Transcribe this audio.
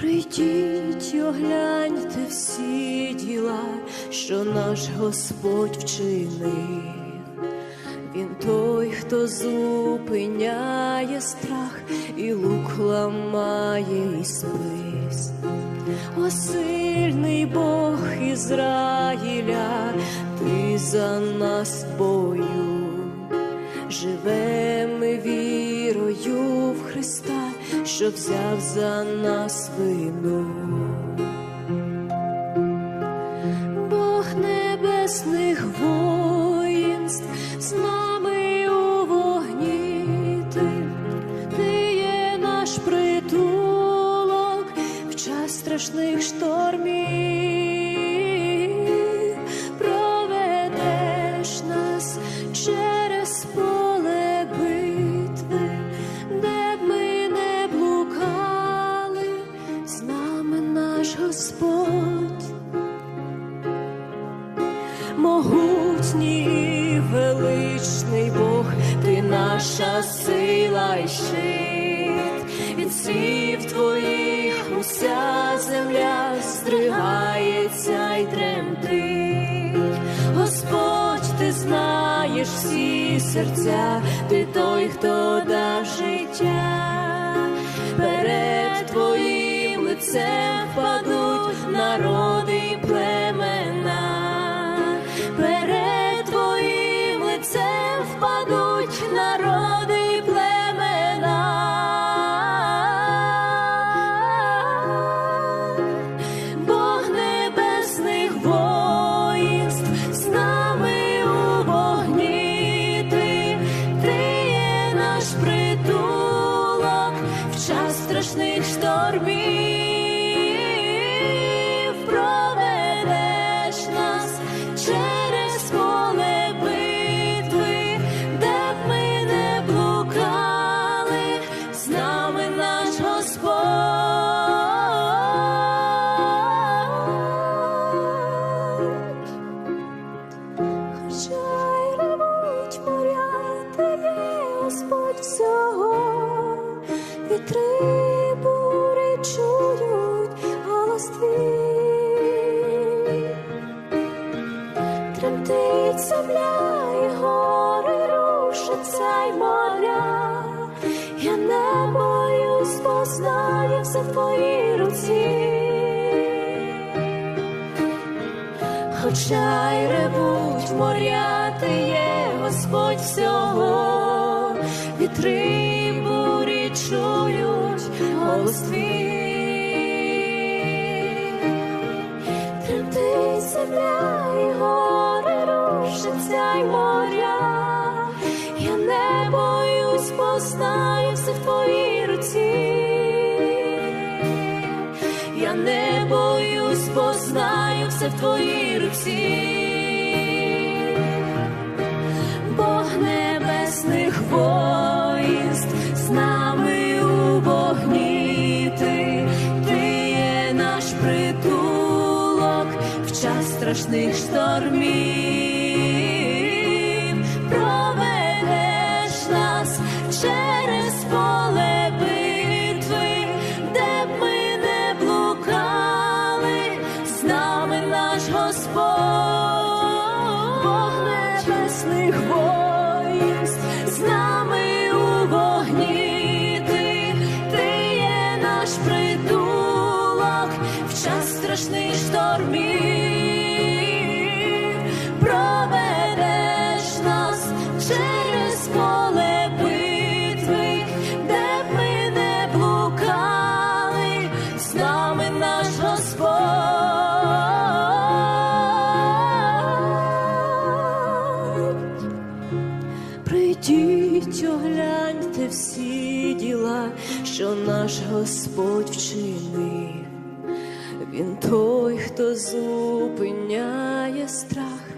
Прийдіть, огляньте всі діла, що наш Господь вчинив. Він той, хто зупиняє страх і лук ламає і спис. О сильний Бог Ізраїля, ти за нас в бою, живемо вірою в Христа, що взяв за нас вину. Бог небесних воїнств з нами у вогні ти, ти є наш притулок в час страшних штормів, могутній величний Бог, ти наша сила й щит, від слів твоїх уся земля стригається й тремтить. Господь, ти знаєш всі серця, ти той, хто дав життя, перед твоїм лицем впадуть бури чують голос гори рушаться й моря, я не боюсь, бо все в руці. Хоча й ревуть ти є Господь всього, вітри бурі чують голос твій. Тремтить земля і гори рушаться й моря, я не боюсь, бо знаю все в твоїй руці. Я не боюсь, бо знаю все в твоїй руці. Бог небесних воїнств страшних штормів, проведеш нас через поле битви, де б ми не блукали, з нами наш Господь, Бог небесних воїнств, з нами у вогні ти, ти є наш притулок в час страшних штормів, всі діла, що наш Господь вчинив. Він той, хто зупиняє страх